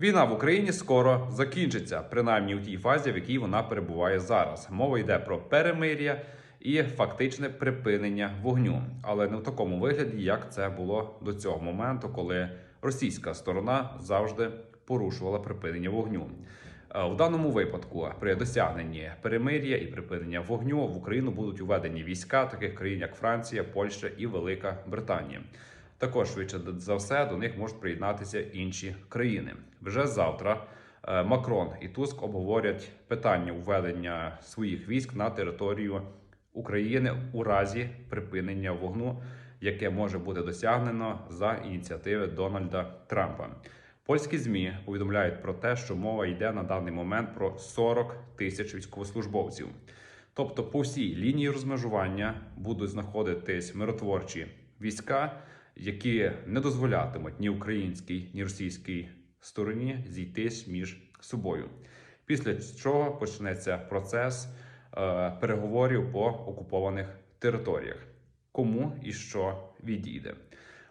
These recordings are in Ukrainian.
Війна в Україні скоро закінчиться, принаймні у тій фазі, в якій вона перебуває зараз. Мова йде про перемир'я і фактичне припинення вогню, але не в такому вигляді, як це було до цього моменту, коли російська сторона завжди порушувала припинення вогню. Е, В даному випадку при досягненні перемир'я і припинення вогню в Україну будуть уведені війська таких країн, як Франція, Польща і Велика Британія. Також швидше за все до них можуть приєднатися інші країни. Вже завтра е, Макрон і Туск обговорять питання введення своїх військ на територію України у разі припинення вогну, яке може бути досягнено за ініціативи Дональда Трампа. Польські змі повідомляють про те, що мова йде на даний момент про 40 тисяч військовослужбовців. Тобто, по всій лінії розмежування будуть знаходитись миротворчі війська, які не дозволятимуть ні українській, ні російській стороні зійтись між собою. Після чого почнеться процес е, переговорів по окупованих територіях, кому і що відійде.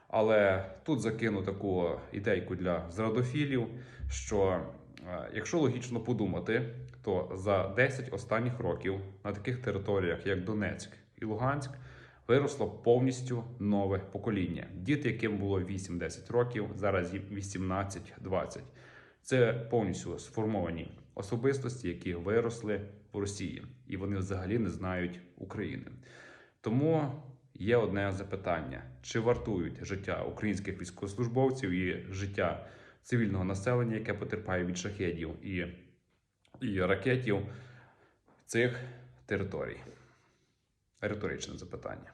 Але тут закину таку ідейку для зрадофілів, що е, якщо логічно подумати, то за 10 останніх років на таких територіях, як Донецьк і Луганськ, виросло повністю нове покоління. Діти, яким було 8-10 років, зараз їм 18-20. Це повністю сформовані особистості, які виросли в Росії, і вони взагалі не знають України. Тому є одне запитання: чи вартують життя українських військовослужбовців і життя цивільного населення, яке потерпає від шахедів і, і ракетів цих територій? Риторичне запитання.